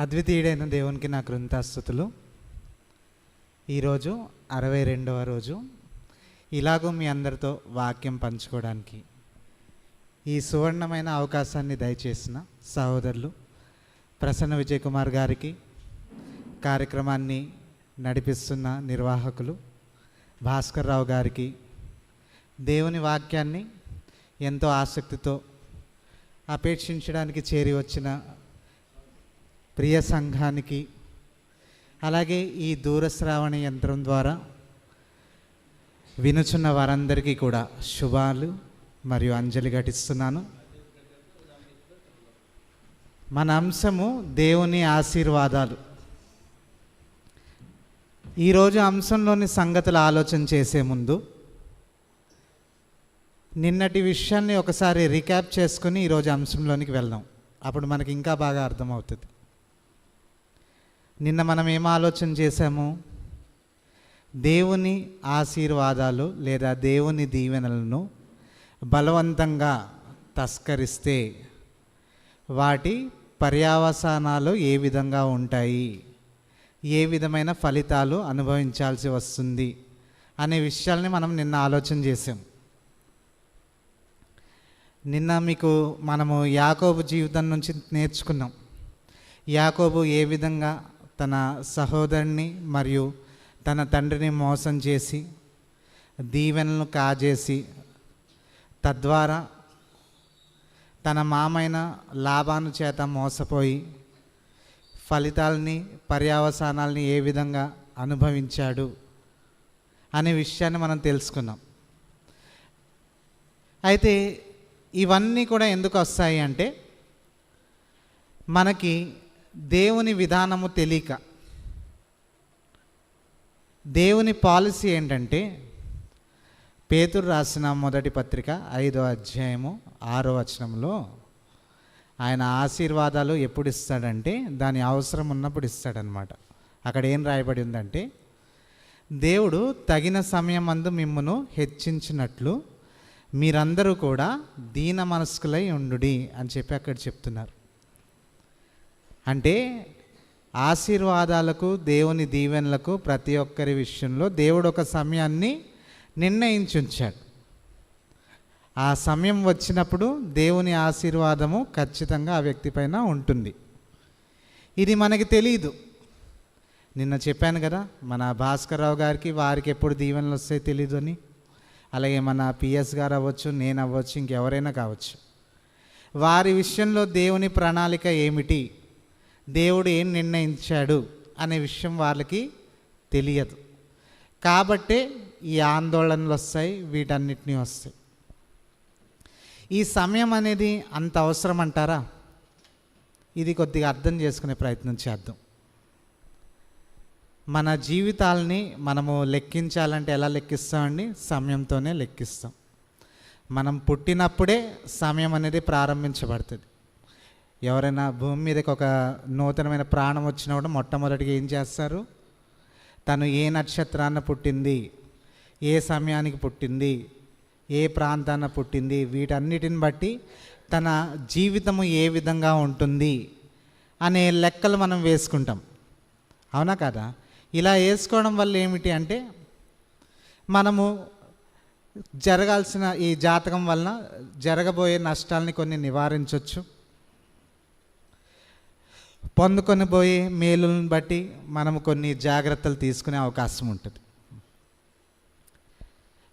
అద్వితీయుడైన దేవునికి నా కృంతాస్థుతులు ఈరోజు అరవై రెండవ రోజు. ఇలాగూ మీ అందరితో వాక్యం పంచుకోవడానికి ఈ సువర్ణమైన అవకాశాన్ని దయచేసిన సహోదరులు ప్రసన్న విజయ్ కుమార్ గారికి కార్యక్రమాన్ని నడిపిస్తున్న నిర్వాహకులు భాస్కర్ రావు గారికి దేవుని వాక్యాన్ని ఎంతో ఆసక్తితో అపేక్షించడానికి చేరి వచ్చిన ప్రియ సంఘానికి అలాగే ఈ దూరశ్రావణ యంత్రం ద్వారా వినుచున్న వారందరికీ కూడా శుభాలు మరియు అంజలి ఘటిస్తున్నాను. మన అంశము దేవుని ఆశీర్వాదాలు. ఈరోజు అంశంలోని సంగతులు ఆలోచన చేసే ముందు నిన్నటి విషయాన్ని ఒకసారి రీక్యాప్ చేసుకుని ఈరోజు అంశంలోనికి వెళ్దాం. అప్పుడు మనకి ఇంకా బాగా అర్థమవుతుంది. నిన్న మనం ఏం ఆలోచన చేశాము? దేవుని ఆశీర్వాదాలు లేదా దేవుని దీవెనలను బలవంతంగా తస్కరిస్తే వాటి పర్యావసానాలు ఏ విధంగా ఉంటాయి? ఏ విధమైన ఫలితాలు అనుభవించాల్సి వస్తుంది? అనే విషయాల్ని మనం నిన్న ఆలోచన చేసాం నిన్న మీకు మనము యాకోబు జీవితం నుంచి నేర్చుకున్నాం. యాకోబు ఏ విధంగా తన సహోదరుని మరియు తన తండ్రిని మోసం చేసి దీవెనలను కాజేసి తద్వారా తన మామైన లాభాను చేత మోసపోయి ఫలితాలని పర్యావసానాల్ని ఏ విధంగా అనుభవించాడు అనే విషయాన్ని మనం తెలుసుకున్నాం. అయితే ఇవన్నీ కూడా ఎందుకు వస్తాయి అంటే మనకి దేవుని విధానము తెలియక. దేవుని పాలసీ ఏంటంటే పేతురు రాసిన మొదటి పత్రిక ఐదో అధ్యాయము ఆరో వచనంలో ఆయన ఆశీర్వాదాలు ఎప్పుడు ఇస్తాడంటే దాని అవసరం ఉన్నప్పుడు ఇస్తాడనమాట. అక్కడ ఏం రాయబడి ఉందంటే దేవుడు తగిన సమయం అందు మిమ్మను హెచ్చించినట్లు మీరందరూ కూడా దీన మనస్కులై ఉండుడి అని చెప్పి అక్కడ చెప్తున్నారు. అంటే ఆశీర్వాదాలకు దేవుని దీవెనలకు ప్రతి ఒక్కరి విషయంలో దేవుడు ఒక సమయాన్ని నిర్ణయించుంచాడు. ఆ సమయం వచ్చినప్పుడు దేవుని ఆశీర్వాదము ఖచ్చితంగా ఆ వ్యక్తి పైన ఉంటుంది. ఇది మనకి తెలియదు నిన్న చెప్పాను కదా మన భాస్కర్రావు గారికి వారికి ఎప్పుడు దీవెనలు వస్తాయో తెలియదు అని. అలాగే మన పిఎస్ గారు అవ్వచ్చు నేను అవ్వచ్చు ఇంకెవరైనా కావచ్చు. వారి విషయంలో దేవుని ప్రణాళిక ఏమిటి? దేవుడు ఏం నిర్ణయించాడు అనే విషయం వాళ్ళకి తెలియదు. కాబట్టే ఈ ఆందోళనలు వస్తాయి వీటన్నిటినీ వస్తాయి. ఈ సమయం అనేది అంత అవసరం అంటారా? ఇది కొద్దిగా అర్థం చేసుకునే ప్రయత్నం చేద్దాం. మన జీవితాలని మనము లెక్కించాలంటే ఎలా లెక్కిస్తామండి? సమయంతోనే లెక్కిస్తాం. మనం పుట్టినప్పుడే సమయం అనేది ప్రారంభించబడుతుంది. ఎవరైనా భూమి మీదకి ఒక నూతనమైన ప్రాణం వచ్చినప్పుడు మొట్టమొదటిగా ఏం చేస్తారు? తను ఏ నక్షత్రాన పుట్టింది? ఏ సమయానికి పుట్టింది? ఏ ప్రాంతాన పుట్టింది? వీటన్నిటిని బట్టి తన జీవితము ఏ విధంగా ఉంటుంది అనే లెక్కలు మనం వేసుకుంటాం. అవునా కదా? ఇలా వేసుకోవడం వల్ల ఏమిటి అంటే మనము జరగాల్సిన ఈ జాతకం వలన జరగబోయే నష్టాలని కొన్ని నివారించవచ్చు పొందుకొని పోయే మేలులను బట్టి మనం కొన్ని జాగ్రత్తలు తీసుకునే అవకాశం ఉంటుంది.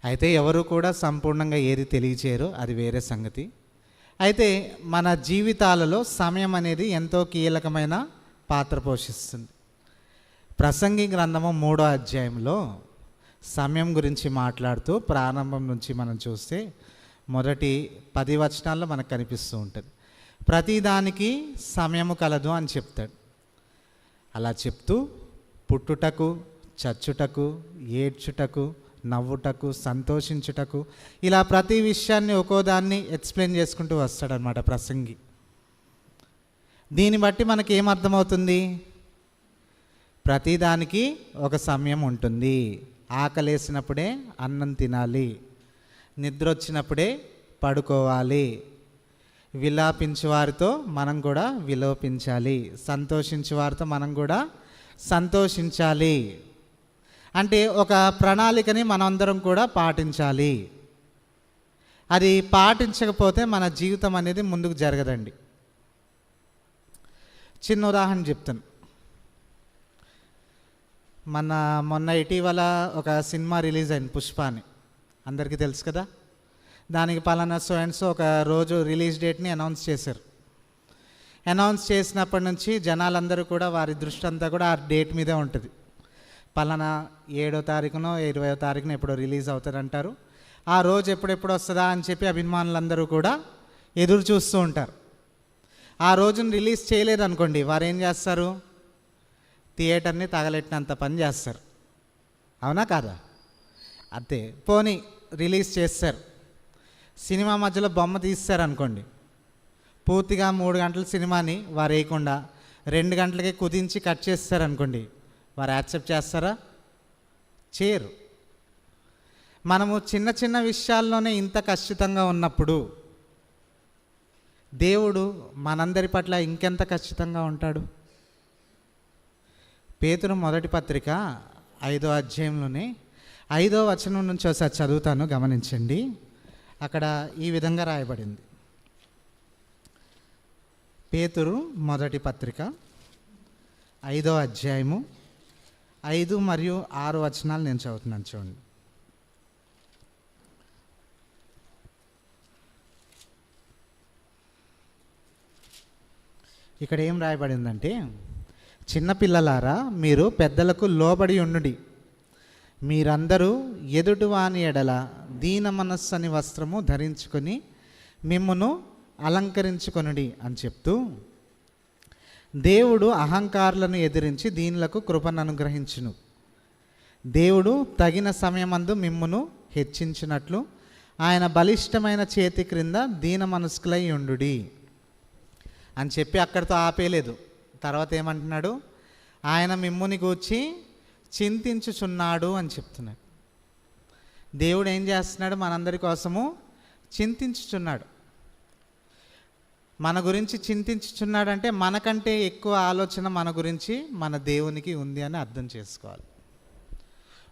అయితే ఎవరు కూడా సంపూర్ణంగా ఏది తెలియచేయరు అది వేరే సంగతి. అయితే మన జీవితాలలో సమయం అనేది ఎంతో కీలకమైన పాత్ర పోషిస్తుంది. ప్రసంగి గ్రంథము మూడో అధ్యాయంలో సమయం గురించి మాట్లాడుతూ ప్రారంభం నుంచి మనం చూస్తే మొదటి పది వచనాల్లో మనకు కనిపిస్తూ ఉంటుంది. ప్రతిదానికి సమయము కలదు అని చెప్తాడు. అలా చెప్తూ పుట్టుటకు చచ్చుటకు ఏడ్చుటకు నవ్వుటకు సంతోషించుటకు ఇలా ప్రతి విషయాన్ని ఒక్కో దాన్ని ఎక్స్ప్లెయిన్ చేసుకుంటూ వస్తాడనమాట ప్రసంగి. దీన్ని బట్టి మనకి ఏమర్థమవుతుంది ప్రతిదానికి ఒక సమయం ఉంటుంది. ఆకలేసినప్పుడే అన్నం తినాలి. నిద్ర వచ్చినప్పుడే పడుకోవాలి. విలాపించేవారితో మనం కూడా విలోపించాలి. సంతోషించే వారితో మనం కూడా సంతోషించాలి. అంటే ఒక ప్రణాళికని మనందరం కూడా పాటించాలి. అది పాటించకపోతే మన జీవితం అనేది ముందుకు జరగదండి. చిన్న ఉదాహరణ చెప్తాను. మన మొన్న ఇటీవల ఒక సినిమా రిలీజ్ అయింది పుష్పాని అందరికీ తెలుసు కదా? దానికి పలానా సో అండ్ సో ఒక రోజు రిలీజ్ డేట్ని అనౌన్స్ చేశారు. అనౌన్స్ చేసినప్పటి నుంచి జనాలందరూ కూడా వారి దృష్టి అంతా కూడా ఆ డేట్ మీదే ఉంటుంది. పలానా ఏడో తారీఖునో ఇరవయో తారీఖున ఎప్పుడో రిలీజ్ అవుతారంటారు. ఆ రోజు ఎప్పుడెప్పుడు వస్తుందా అని చెప్పి అభిమానులందరూ కూడా ఎదురు చూస్తూ ఉంటారు. ఆ రోజును రిలీజ్ చేయలేదు అనుకోండి వారు ఏం చేస్తారు? థియేటర్ని తగలెట్టినంత పని చేస్తారు. అవునా కాదా? అంతే పోనీ రిలీజ్ చేస్తారు. సినిమా మధ్యలో బొమ్మ తీస్తారనుకోండి పూర్తిగా మూడు గంటల సినిమాని వారు వేయకుండా రెండు గంటలకే కుదించి కట్ చేస్తారనుకోండి వారు యాక్సెప్ట్ చేస్తారా? చేయరు. మనము చిన్న చిన్న విషయాల్లోనే ఇంత ఖచ్చితంగా ఉన్నప్పుడు దేవుడు మనందరి పట్ల ఇంకెంత ఖచ్చితంగా ఉంటాడు? పేతురు మొదటి పత్రిక ఐదో అధ్యాయంలోనే ఐదో వచనం నుంచి ఒకసారి చదువుతాను గమనించండి. అక్కడ ఈ విధంగా రాయబడింది. పేతురు మొదటి పత్రిక ఐదో అధ్యాయము ఐదు మరియు ఆరు వచనాలు నేను చదువుతున్నాను చూడండి. ఇక్కడ ఏం రాయబడిందంటే చిన్నపిల్లలారా మీరు పెద్దలకు లోబడి ఉండుడి. మీరందరూ ఎదుటివాని ఎడల దీన మనస్సు అని వస్త్రము ధరించుకొని మిమ్మును అలంకరించుకొనుడి అని చెప్తూ దేవుడు అహంకారులను ఎదిరించి దీనులకు కృపను అనుగ్రహించును దేవుడు తగిన సమయమందు మిమ్మును హెచ్చించినట్లు ఆయన బలిష్టమైన చేతి క్రింద దీన మనస్కులై ఉండు అని చెప్పి అక్కడితో ఆపేయలేదు. తర్వాత ఏమంటున్నాడు? ఆయన మిమ్ముని గూర్చి చింతించుచున్నాడు అని చెప్తున్నాడు. దేవుడు ఏం చేస్తున్నాడు? మనందరి కోసము చింతించుచున్నాడు. మన గురించి చింతించుచున్నాడంటే మనకంటే ఎక్కువ ఆలోచన మన గురించి మన దేవునికి ఉంది అని అర్థం చేసుకోవాలి.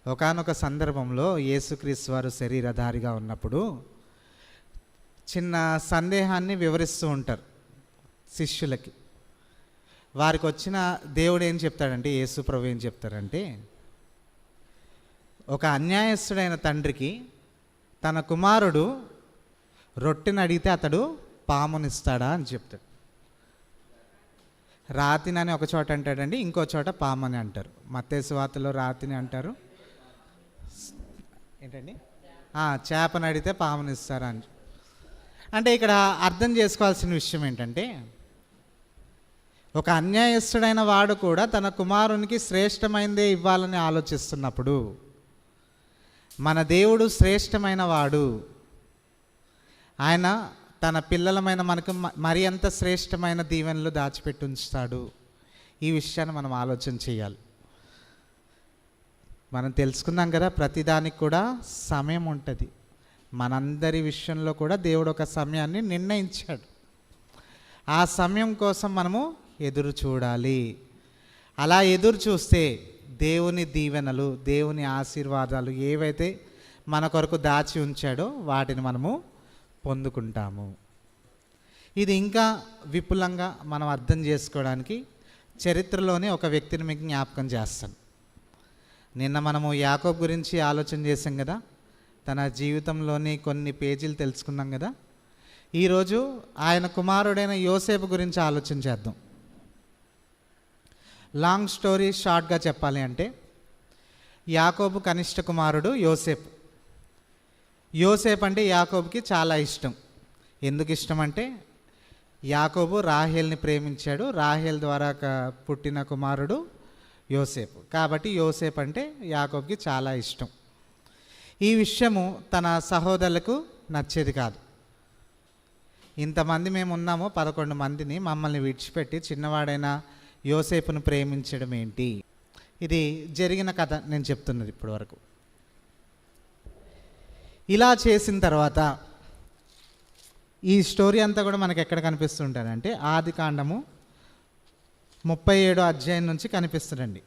ఒకానొక సందర్భంలో యేసుక్రీస్తు వారు శరీరధారిగా ఉన్నప్పుడు చిన్న సందేహాన్ని వివరిస్తూ ఉంటారు శిష్యులకి. వారికి వచ్చిన దేవుడు ఏం చెప్తాడంటే యేసు ప్రభు ఏం చెప్తారంటే ఒక అన్యాయస్తుడైన తండ్రికి తన కుమారుడు రొట్టెని అడిగితే అతడు పామునిస్తాడా అని చెప్తాడు. రాతిని ఒక చోట అంటాడండి ఇంకో చోట పామని అంటారు. మత్తేసు వార్తలో రాతిని అంటారు. ఏంటండి? చేపని అడిగితే పామునిస్తారా అని. అంటే ఇక్కడ అర్థం చేసుకోవాల్సిన విషయం ఏంటంటే ఒక అన్యాయస్తుడైన వాడు కూడా తన కుమారునికి శ్రేష్టమైనదే ఇవ్వాలని ఆలోచిస్తున్నప్పుడు మన దేవుడు శ్రేష్టమైన వాడు. ఆయన తన పిల్లలమైన మనకు మ- మరి ఎంత శ్రేష్టమైన దీవెనలు దాచిపెట్టి ఉంచుతాడు? ఈ విషయాన్ని మనం ఆలోచన చేయాలి. మనం తెలుసుకున్నాం కదా ప్రతిదానికి కూడా సమయం ఉంటుంది. మనందరి విషయంలో కూడా దేవుడు ఒక సమయాన్ని నిర్ణయించాడు. ఆ సమయం కోసం మనము ఎదురు చూడాలి. అలా ఎదురు చూస్తే దేవుని దీవెనలు దేవుని ఆశీర్వాదాలు ఏవైతే మన కొరకు దాచి ఉంచాడో వాటిని మనము పొందుకుంటాము. ఇది ఇంకా విపులంగా మనం అర్థం చేసుకోవడానికి చరిత్రలోనే ఒక వ్యక్తిని మీకు జ్ఞాపకం చేస్తాను. నిన్న మనము యాకోబ్ గురించి ఆలోచన చేసాం కదా? తన జీవితంలోని కొన్ని పేజీలు తెలుసుకున్నాం కదా? ఈరోజు ఆయన కుమారుడైన యోసేపు గురించి ఆలోచన చేద్దాం. లాంగ్ స్టోరీ షార్ట్గా చెప్పాలి అంటే యాకోబు కనిష్ట కుమారుడు యోసేపు. యోసేపు అంటే యాకోబుకి చాలా ఇష్టం. ఎందుకు ఇష్టం అంటే యాకోబు రాహేల్ని ప్రేమించాడు. రాహేల్ ద్వారా పుట్టిన కుమారుడు యోసేపు. కాబట్టి యోసేపు అంటే యాకోబ్కి చాలా ఇష్టం. ఈ విషయము తన సహోదరులకు నచ్చేది కాదు. ఇంతమంది మేము ఉన్నాము పదకొండు మందిని మమ్మల్ని విడిచిపెట్టి చిన్నవాడైన యోసేపును ప్రేమించడం ఏంటి? ఇది జరిగిన కథ నేను చెప్తున్నది ఇప్పటి వరకు ఇలా చేసిన తర్వాత ఈ స్టోరీ అంతా కూడా మనకు ఎక్కడ కనిపిస్తుంటారంటే ఆది కాండము ముప్పై ఏడో అధ్యాయం నుంచి కనిపిస్తుందండి.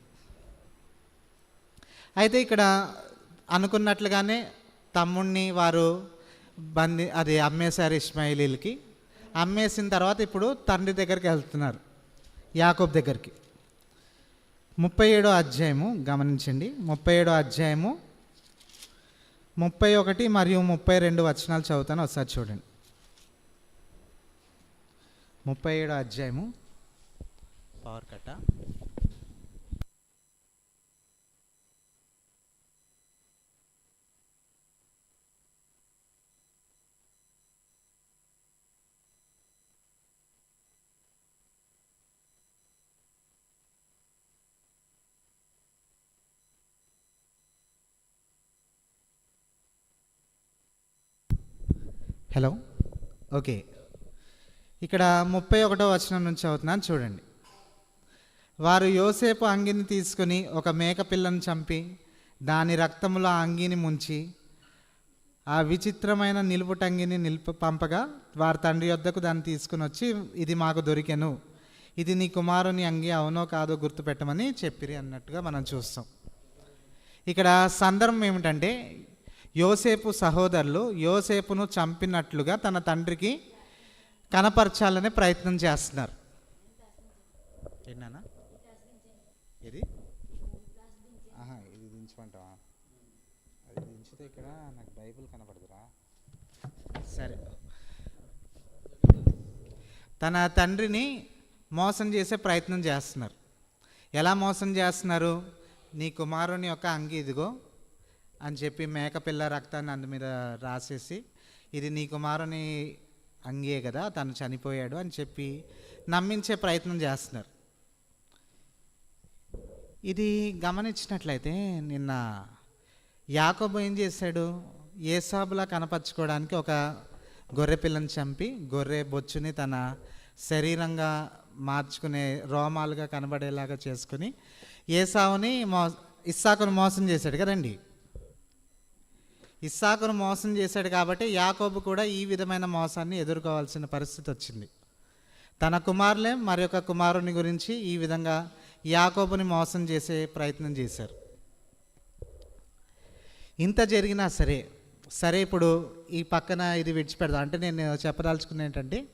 అయితే ఇక్కడ అనుకున్నట్లుగానే తమ్ముణ్ణి వారు బంది అది అమ్మేశారు ఇస్మాయిలీలకి. అమ్మేసిన తర్వాత ఇప్పుడు తండ్రి దగ్గరికి వెళ్తున్నారు. యాకోబ్ దగ్గరికి. ముప్పై ఏడో అధ్యాయము గమనించండి. ముప్పై ఏడో అధ్యాయము ముప్పై ఒకటి మరియు ముప్పై రెండు వచనాలు చదువుతాను ఒకసారి చూడండి. ముప్పై ఏడో అధ్యాయము పవర్ కట్ట హలో ఓకే ఇక్కడ ముప్పై ఒకటో వచనం నుంచి అవుతున్నాను చూడండి. వారు యోసేపు అంగిని తీసుకుని ఒక మేక పిల్లను చంపి దాని రక్తములో అంగిని ముంచి ఆ విచిత్రమైన నిలుపుటంగిని నిలుపు పంపగా వారి తండ్రి వద్దకు దాన్ని తీసుకుని వచ్చి ఇది మాకు దొరికెను. ఇది నీ కుమారుని అంగి అవునో కాదో గుర్తుపెట్టమని చెప్పిరి అన్నట్టుగా మనం చూస్తాం. ఇక్కడ సందర్భం ఏమిటంటే యోసేపు సహోదరులు యోసేపును చంపినట్లుగా తన తండ్రికి కనపరచాలనే ప్రయత్నం చేస్తున్నారు. ఏంటన్నా? ఇది ఆహా ఇది దించమంటావా అది దించితే ఇక్కడ నాకు బైబిల్ కనపడదురా. సరే. తన తండ్రిని మోసం చేసే ప్రయత్నం చేస్తున్నారు. ఎలా మోసం చేస్తున్నారు? నీ కుమారుని యొక్క అంగి ఇదిగో. అని చెప్పి మేకపిల్ల రక్తాన్ని అందు మీద రాసేసి ఇది నీ కుమారుని అంగే కదా తను చనిపోయాడు అని చెప్పి నమ్మించే ప్రయత్నం చేస్తున్నారు. ఇది గమనించినట్లయితే నిన్న యాకోబు ఏం చేశాడు? ఏసాబులా కనపరచుకోవడానికి ఒక గొర్రె పిల్లని చంపి గొర్రె బొచ్చుని తన శరీరంగా మార్చుకునే రోమాలుగా కనబడేలాగా చేసుకుని ఏసావుని మో ఇస్సాకును మోసం చేశాడు కదండి. ఇస్సాకును మోసం చేశాడు కాబట్టి యాకోబు కూడా ఈ విధమైన మోసాన్ని ఎదుర్కోవాల్సిన పరిస్థితి వచ్చింది. తన కుమారులే మరి యొక్క కుమారుని గురించి ఈ విధంగా యాకోబుని మోసం చేసే ప్రయత్నం చేశారు. ఇంత జరిగినా సరే సరే ఇప్పుడు ఈ పక్కన ఇది విడిచిపెడదాం. అంటే నేను చెప్పదలుచుకున్న ఏంటంటే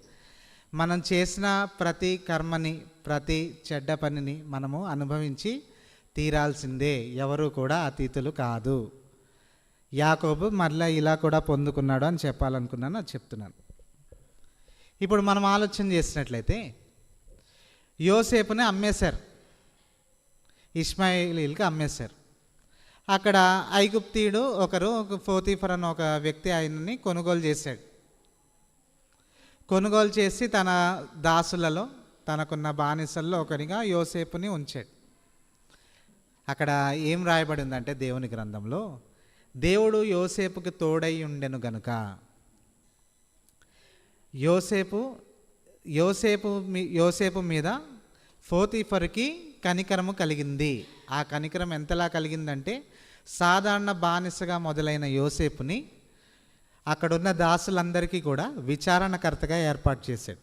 మనం చేసిన ప్రతి కర్మని ప్రతి చెడ్డ పనిని మనము అనుభవించి తీరాల్సిందే. ఎవరు కూడా అతీతులు కాదు. యాకోబు మరలా ఇలా కూడా పొందుకున్నాడు అని చెప్పాలనుకున్నాను అది చెప్తున్నాను. ఇప్పుడు మనం ఆలోచన చేసినట్లయితే యోసేపుని అమ్మేశారు. ఇస్మాయిలీలకి అమ్మేశారు. అక్కడ ఐగుప్తీయుడు ఒకరు ఒక ఫోతీఫర్ అని ఒక వ్యక్తి ఆయనని కొనుగోలు చేశాడు. కొనుగోలు చేసి తన దాసులలో తనకున్న బానిసల్లో ఒకరిగా యోసేపుని ఉంచాడు. అక్కడ ఏం రాయబడిందంటే దేవుని గ్రంథంలో దేవుడు యోసేపుకి తోడై ఉండెను గనుక. యోసేపు యోసేపు మీ యోసేపు మీద ఫోతిఫర్కి కనికరము కలిగింది. ఆ కనికరం ఎంతలా కలిగిందంటే సాధారణ బానిసగా మొదలైన యోసేపుని అక్కడున్న దాసులందరికీ కూడా విచారణకర్తగా ఏర్పాటు చేశాడు.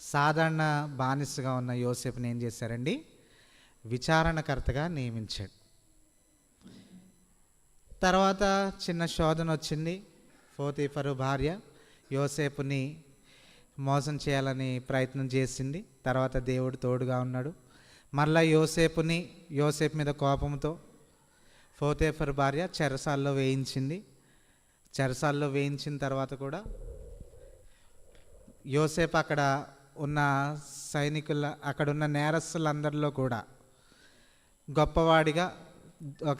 సాధారణ బానిసగా ఉన్న యోసేపుని ఏం చేశారండి? విచారణకర్తగా నియమించాడు. తర్వాత చిన్న శోధన వచ్చింది. ఫోతీఫరు భార్య యోసేపుని మోసం చేయాలని ప్రయత్నం చేసింది. తర్వాత దేవుడు తోడుగా ఉన్నాడు. మళ్ళా యోసేపుని యోసేపు మీద కోపంతో ఫోతేఫర్ భార్య చెరసాల్లో వేయించింది. చెరసాల్లో వేయించిన తర్వాత కూడా యోసేపు అక్కడ ఉన్న సైనికుల అక్కడ ఉన్న నేరస్తులందరిలో కూడా గొప్పవాడిగా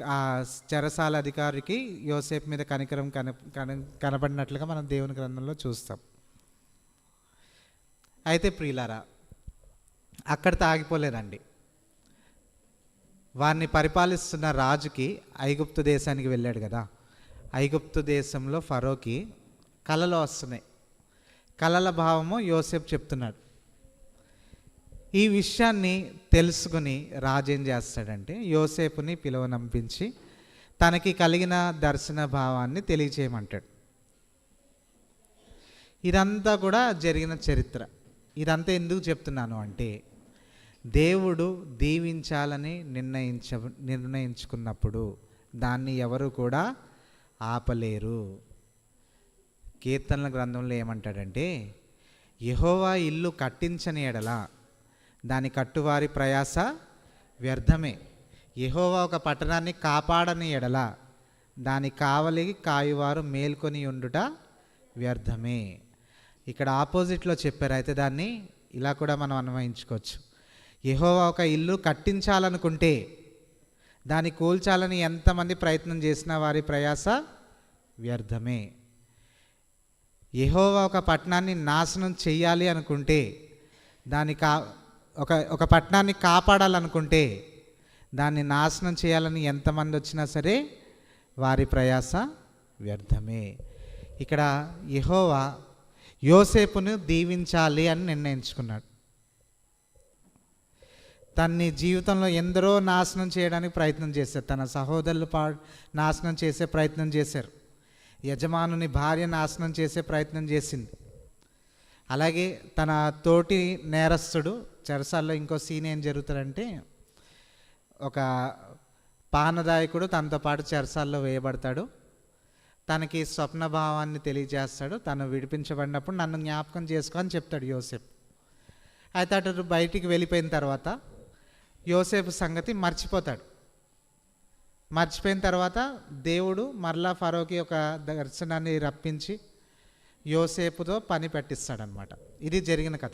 ఆ చెరసాల అధికారికి యోసేపు మీద కనికరం కన కన కనబడినట్లుగా మనం దేవుని గ్రంథంలో చూస్తాం. అయితే ప్రియులారా అక్కడ తాగిపోలేదండి వారిని పరిపాలిస్తున్న రాజుకి ఐగుప్తు దేశానికి వెళ్ళాడు కదా. ఐగుప్తు దేశంలో ఫరోకి కళలు వస్తున్నాయి. కళల భావము యోసేపు చెప్తున్నాడు. ఈ విషయాన్ని తెలుసుకుని రాజేం చేస్తాడంటే యోసేపుని పిలువనంపించి తనకి కలిగిన దర్శన భావాన్ని తెలియచేయమంటాడు. ఇదంతా కూడా జరిగిన చరిత్ర. ఇదంతా ఎందుకు చెప్తున్నాను అంటే దేవుడు దీవించాలని నిర్ణయించ నిర్ణయించుకున్నప్పుడు దాన్ని ఎవరు కూడా ఆపలేరు. కీర్తనల గ్రంథంలో ఏమంటాడంటే యహోవా ఇల్లు కట్టించని ఎడల దాని కట్టువారి ప్రయాస వ్యర్థమే. యహోవా ఒక పట్టణాన్ని కాపాడని ఎడల దాని కావలి కాయువారు మేల్కొని ఉండుట వ్యర్థమే. ఇక్కడ ఆపోజిట్లో చెప్పారు అయితే దాన్ని ఇలా కూడా మనం అన్వయించుకోవచ్చు. యహోవా ఒక ఇల్లు కట్టించాలనుకుంటే దాన్ని కూల్చాలని ఎంతమంది ప్రయత్నం చేసినా వారి ప్రయాస వ్యర్థమే. యహోవా ఒక పట్టణాన్ని నాశనం చేయాలి అనుకుంటే దాని కా ఒక ఒక పట్టణాన్ని కాపాడాలనుకుంటే దాన్ని నాశనం చేయాలని ఎంతమంది వచ్చినా సరే వారి ప్రయాస వ్యర్థమే. ఇక్కడ యహోవా యోసేపును దీవించాలి అని నిర్ణయించుకున్నాడు. తన్ని జీవితంలో ఎందరో నాశనం చేయడానికి ప్రయత్నం చేశారు. తన సహోదరులు పా నాశనం చేసే ప్రయత్నం చేశారు. యజమానుని భార్య నాశనం చేసే ప్రయత్నం చేసింది. అలాగే తన తోటి నేరస్తుడు చెరసాల్లో ఇంకో సీన్ ఏం జరుగుతుందంటే ఒక పానదాయకుడు తనతో పాటు చెరసాల్లో వేయబడతాడు. తనకి స్వప్న భావాన్ని తెలియజేస్తాడు. తను విడిపించబడినప్పుడు నన్ను జ్ఞాపకం చేసుకో అని చెప్తాడు యోసేపు. అయితే అటు బయటికి వెళ్ళిపోయిన తర్వాత యోసేపు సంగతి మర్చిపోతాడు. మర్చిపోయిన తర్వాత దేవుడు మరలా ఫరోకి ఒక దర్శనాన్ని రప్పించి యోసేపుతో పని పెట్టిస్తాడనమాట. ఇది జరిగిన కథ.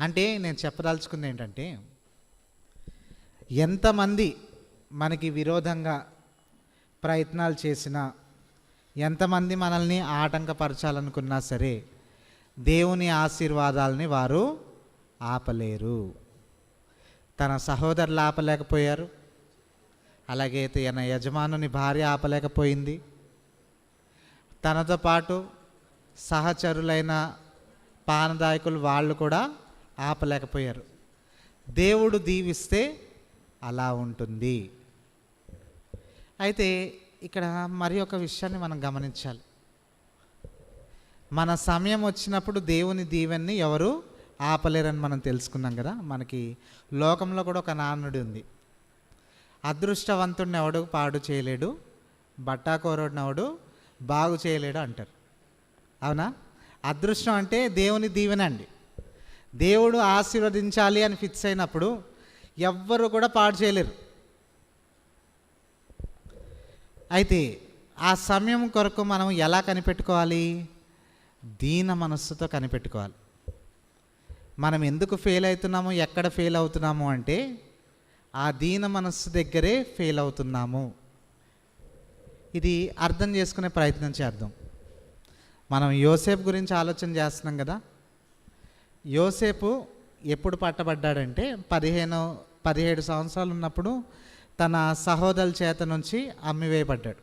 అంటే నేను చెప్పదలుచుకుంది ఏంటంటే ఎంతమంది మనకి విరోధంగా ప్రయత్నాలు చేసినా ఎంతమంది మనల్ని ఆటంకపరచాలనుకున్నా సరే దేవుని ఆశీర్వాదాలని వారు ఆపలేరు. తన సహోదరులు ఆపలేకపోయారు. అలాగే తన యజమానుని భార్య ఆపలేకపోయింది. తనతో పాటు సహచరులైన పానదాయకులు వాళ్ళు కూడా ఆపలేకపోయారు. దేవుడు దీవిస్తే అలా ఉంటుంది. అయితే ఇక్కడ మరి ఒక విషయాన్ని మనం గమనించాలి. మన సమయం వచ్చినప్పుడు దేవుని దీవెన్ని ఎవరు ఆపలేరని మనం తెలుసుకున్నాం కదా. మనకి లోకంలో కూడా ఒక నానుడి ఉంది. అదృష్టవంతుడిని ఎవడు పాడు చేయలేడు. బట్టాకోరుడిని ఎవడు బాగు చేయలేడు అంటారు. అవునా? అదృష్టం అంటే దేవుని దీవెన అండి. దేవుడు ఆశీర్వదించాలి అని ఫిక్స్ అయినప్పుడు ఎవ్వరు కూడా పాడు చేయలేరు. అయితే ఆ సమయం కొరకు మనం ఎలా కనిపెట్టుకోవాలి? దీన మనస్సుతో కనిపెట్టుకోవాలి. మనం ఎందుకు ఫెయిల్ అవుతున్నాము? ఎక్కడ ఫెయిల్ అవుతున్నాము అంటే ఆ దీన మనస్సు దగ్గరే ఫెయిల్ అవుతున్నాము. ఇది అర్థం చేసుకునే ప్రయత్నం చేద్దాం. మనం యోసేపు గురించి ఆలోచన చేస్తున్నాం కదా. యోసేపు ఎప్పుడు పట్టబడ్డాడంటే పదిహేను పదిహేడు సంవత్సరాలు ఉన్నప్పుడు తన సహోదరుల చేత నుంచి అమ్మివేయబడ్డాడు.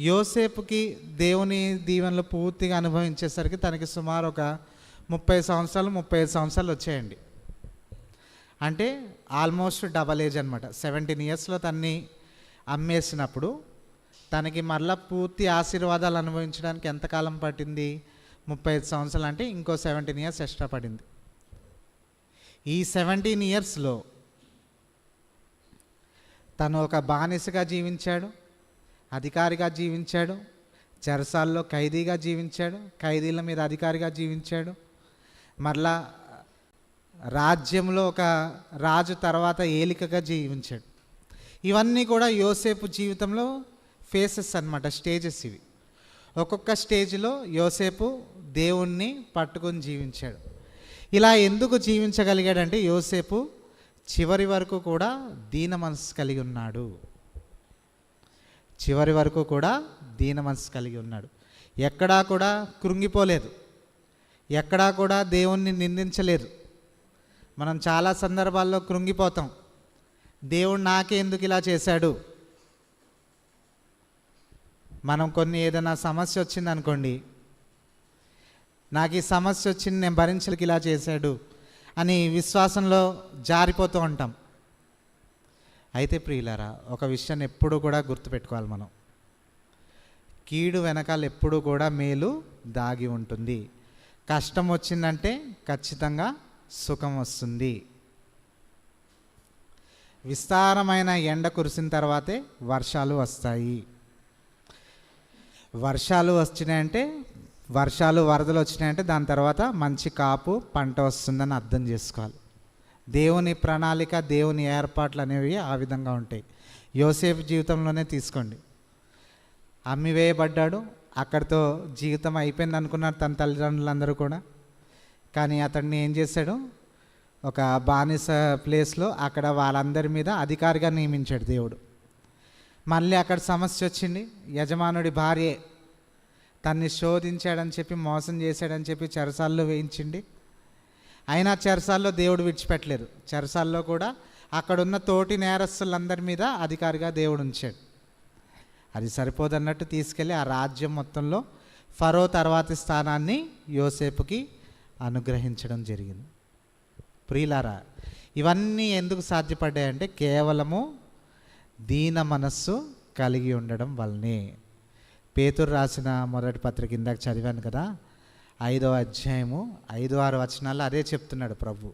యోసేపుకి దేవుని దీవెనలు పూర్తిగా అనుభవించేసరికి తనకి సుమారు ఒక ముప్పై సంవత్సరాలు ముప్పై ఐదు సంవత్సరాలు వచ్చాయండి. అంటే ఆల్మోస్ట్ డబల్ ఏజ్ అనమాట సెవెంటీన్ ఇయర్స్లో తన్ని అమ్మేసినప్పుడు తనకి మరలా పూర్తి ఆశీర్వాదాలు అనుభవించడానికి ఎంతకాలం పట్టింది? ముప్పై ఐదు సంవత్సరాలు అంటే ఇంకో సెవెంటీన్ ఇయర్స్ ఎక్స్ట్రా పడింది. ఈ సెవెంటీన్ ఇయర్స్లో తను ఒక బానిసగా జీవించాడు అధికారిగా జీవించాడు చెరసాల్లో ఖైదీగా జీవించాడు ఖైదీల మీద అధికారిగా జీవించాడు. మరలా రాజ్యంలో ఒక రాజు తర్వాత ఏలికగా జీవించాడు. ఇవన్నీ కూడా యోసేపు జీవితంలో ఫేసెస్ అన్నమాట స్టేజెస్ ఇవి. ఒక్కొక్క స్టేజ్లో యోసేపు దేవుణ్ణి పట్టుకొని జీవించాడు. ఇలా ఎందుకు జీవించగలిగాడంటే యోసేపు చివరి వరకు కూడా దీన మనసు కలిగి ఉన్నాడు. చివరి వరకు కూడా దీన మనసు కలిగి ఉన్నాడు. ఎక్కడా కూడా కృంగిపోలేదు. ఎక్కడా కూడా దేవుణ్ణి నిందించలేదు. మనం చాలా సందర్భాల్లో కృంగిపోతాం. దేవుడు నాకే ఎందుకు ఇలా చేశాడు? మనం కొన్ని ఏదైనా సమస్య వచ్చింది అనుకోండి నాకు ఈ సమస్య వచ్చింది నేను భరించలకి ఇలా చేశాడు అని విశ్వాసంలో జారిపోతూ ఉంటాం. అయితే ప్రియులారా ఒక విషయాన్ని ఎప్పుడూ కూడా గుర్తుపెట్టుకోవాలి మనం. కీడు వెనకాల ఎప్పుడూ కూడా మేలు దాగి ఉంటుంది. కష్టం వచ్చిందంటే ఖచ్చితంగా సుఖం వస్తుంది. విస్తారమైన ఎండ కురిసిన తర్వాతే వర్షాలు వస్తాయి. వర్షాలు వచ్చినాయంటే వర్షాలు వరదలు వచ్చినాయంటే దాని తర్వాత మంచి కాపు పంట వస్తుందని అర్థం చేసుకోవాలి. దేవుని ప్రణాళిక దేవుని ఏర్పాట్లు అనేవి ఆ విధంగా ఉంటాయి. యోసేఫ్ జీవితంలోనే తీసుకోండి. అమ్మివేయబడ్డాడు అక్కడితో జీవితం అయిపోయింది అనుకున్నారు తన తల్లిదండ్రులందరూ కూడా. కానీ అతన్ని ఏం చేశాడు? ఒక బానిస ప్లేస్లో అక్కడ వాళ్ళందరి మీద అధికారిగా నియమించాడు దేవుడు. మళ్ళీ అక్కడ సమస్య వచ్చింది. యజమానుడి భార్యే తన్ని శోధించాడని చెప్పి మోసం చేశాడని చెప్పి చెరసాల్లో వేయించింది. అయినా చెరసాల్లో దేవుడు విడిచిపెట్టలేదు. చెరసాల్లో కూడా అక్కడున్న తోటి నేరస్తులందరి మీద అధికారిగా దేవుడు ఉంచాడు. అది సరిపోదన్నట్టు తీసుకెళ్ళి ఆ రాజ్యం మొత్తంలో ఫరో తర్వాతి స్థానాన్ని యోసేపుకి అనుగ్రహించడం జరిగింది. ప్రియులారా ఇవన్నీ ఎందుకు సాధ్యపడ్డాయంటే కేవలము దీన మనస్సు కలిగి ఉండడం వల్లనే. పేతురు రాసిన మొదటి పత్రిక ఇందాక చదివాను కదా ఐదో అధ్యాయము ఐదు ఆరు వచనాలు అదే చెప్తున్నాడు ప్రభు.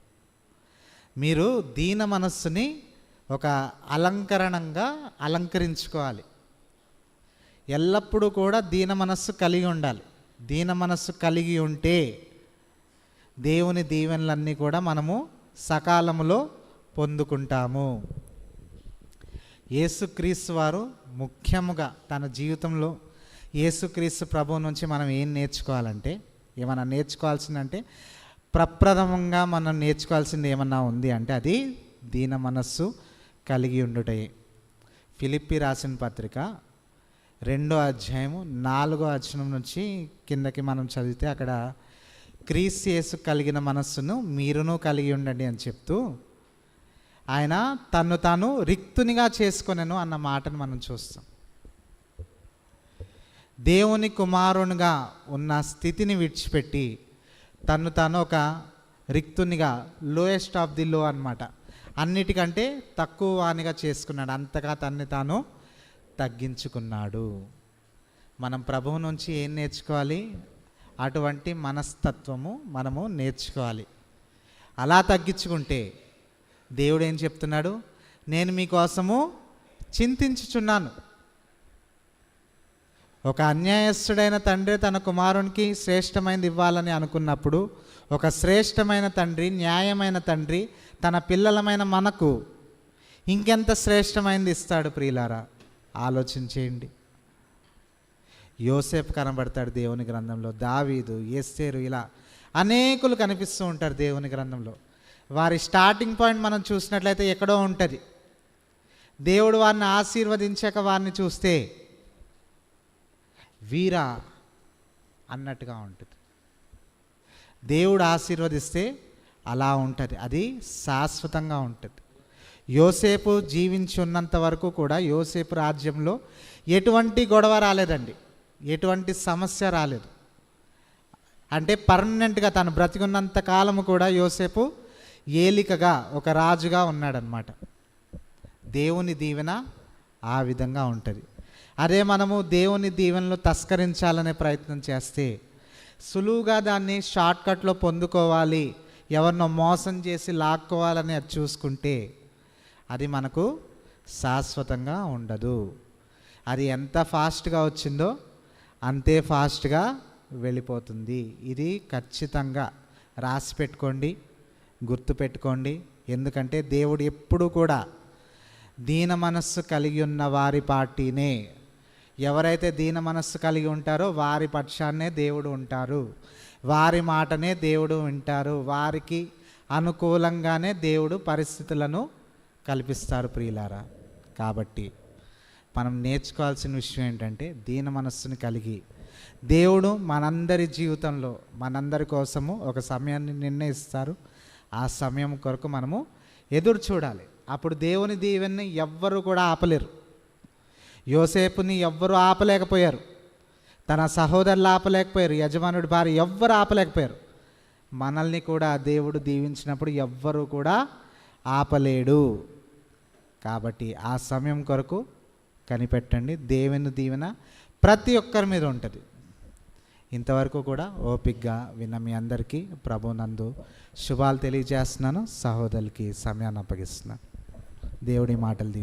మీరు దీన మనస్సుని ఒక అలంకరణంగా అలంకరించుకోవాలి. ఎల్లప్పుడూ కూడా దీన మనస్సు కలిగి ఉండాలి. దీన మనస్సు కలిగి ఉంటే దేవుని దీవెనలన్నీ కూడా మనము సకాలంలో పొందుకుంటాము. యేసుక్రీస్తు వారు ముఖ్యముగా తన జీవితంలో యేసుక్రీస్తు ప్రభు నుంచి మనం ఏం నేర్చుకోవాలంటే ఏమన్నా నేర్చుకోవాల్సిందంటే ప్రప్రథమంగా మనం నేర్చుకోవాల్సింది ఏమన్నా ఉంది అంటే అది దీన మనస్సు కలిగి ఉండుటే ఫిలిప్పి రాసిన పత్రిక రెండో అధ్యాయము నాలుగో అధ్యయనం నుంచి కిందకి మనం చదివితే అక్కడ క్రీస్తు యేసు కలిగిన మనస్సును మీరును కలిగి ఉండండి అని చెప్తూ ఆయన తను తాను రిక్తునిగా చేసుకొనెను అన్న మాటను మనం చూస్తాం. దేవుని కుమారునిగా ఉన్న స్థితిని విడిచిపెట్టి తను తాను ఒక రిక్తునిగా లోయెస్ట్ ఆఫ్ ది లో అనమాట అన్నిటికంటే తక్కువ వానిగా చేసుకున్నాడు. అంతగా తన్ని తాను తగ్గించుకున్నాడు. మనం ప్రభువు నుంచి ఏం నేర్చుకోవాలి? అటువంటి మనస్తత్వము మనము నేర్చుకోవాలి. అలా తగ్గించుకుంటే దేవుడు ఏం చెప్తున్నాడు? నేను మీకోసము చింతించుచున్నాను. ఒక అన్యాయస్తుడైన తండ్రి తన కుమారునికి శ్రేష్టమైనది ఇవ్వాలని అనుకున్నప్పుడు ఒక శ్రేష్టమైన తండ్రి న్యాయమైన తండ్రి తన పిల్లలమైన మనకు ఇంకెంత శ్రేష్టమైనది ఇస్తాడు ప్రియులారా? ఆలోచించేయండి యోసేపు కనబడతాడు దేవుని గ్రంథంలో దావీదు ఎస్సేరు ఇలా అనేకులు కనిపిస్తూ ఉంటారు దేవుని గ్రంథంలో. వారి స్టార్టింగ్ పాయింట్ మనం చూసినట్లయితే ఎక్కడో ఉంటుంది. దేవుడు వారిని ఆశీర్వదించాక వారిని చూస్తే వీరా అన్నట్టుగా ఉంటుంది. దేవుడు ఆశీర్వదిస్తే అలా ఉంటుంది. అది శాశ్వతంగా ఉంటుంది. యోసేపు జీవించి ఉన్నంత వరకు కూడా యోసేపు రాజ్యంలో ఎటువంటి గొడవ రాలేదండి. ఎటువంటి సమస్య రాలేదు. అంటే పర్మనెంట్గా తను బ్రతికున్నంత కాలము కూడా యోసేపు ఏలికగా ఒక రాజుగా ఉన్నాడనమాట దేవుని దీవెన ఆ విధంగా ఉంటుంది. అదే మనము దేవుని దీవెనలు తస్కరించాలనే ప్రయత్నం చేస్తే సులువుగా దాన్ని షార్ట్కట్లో పొందుకోవాలి ఎవరినో మోసం చేసి లాక్కోవాలని అది చూసుకుంటే అది మనకు శాశ్వతంగా ఉండదు. అది ఎంత ఫాస్ట్గా వచ్చిందో అంతే ఫాస్ట్గా వెళ్ళిపోతుంది. ఇది ఖచ్చితంగా రాసి పెట్టుకోండి. గుర్తుపెట్టుకోండి. ఎందుకంటే దేవుడు ఎప్పుడు కూడా దీన మనస్సు కలిగి ఉన్న వారి పార్టీనే. ఎవరైతే దీన మనస్సు కలిగి ఉంటారో వారి పక్షాన్నే దేవుడు ఉంటారు. వారి మాటనే దేవుడు వింటారు. వారికి అనుకూలంగానే దేవుడు పరిస్థితులను కల్పిస్తారు ప్రియులారా. కాబట్టి మనం నేర్చుకోవాల్సిన విషయం ఏంటంటే దీన మనస్సుని కలిగి దేవుడు మనందరి జీవితంలో మనందరి కోసము ఒక సమయాన్ని నిర్ణయిస్తారు. ఆ సమయం కొరకు మనము ఎదురు చూడాలి. అప్పుడు దేవుని దీవెన్ని ఎవ్వరు కూడా ఆపలేరు. యోసేపుని ఎవ్వరు ఆపలేకపోయారు. తన సహోదరులు ఆపలేకపోయారు. యజమానుడి భార్య ఎవ్వరు ఆపలేకపోయారు. మనల్ని కూడా దేవుడు దీవించినప్పుడు ఎవ్వరు కూడా ఆపలేడు. కాబట్టి ఆ సమయం కొరకు కనిపెట్టండి. దేవుని దీవెన ప్రతి ఒక్కరి మీద ఉంటుంది. ఇంతవరకు కూడా ఓపిక్గా విన్న మీ అందరికీ ప్రభు నందు శుభాలు తెలియజేస్తున్నాను. సహోదరులకి సమయాన్ని అప్పగిస్తున్నాను. దేవుడి మాటలు దీవి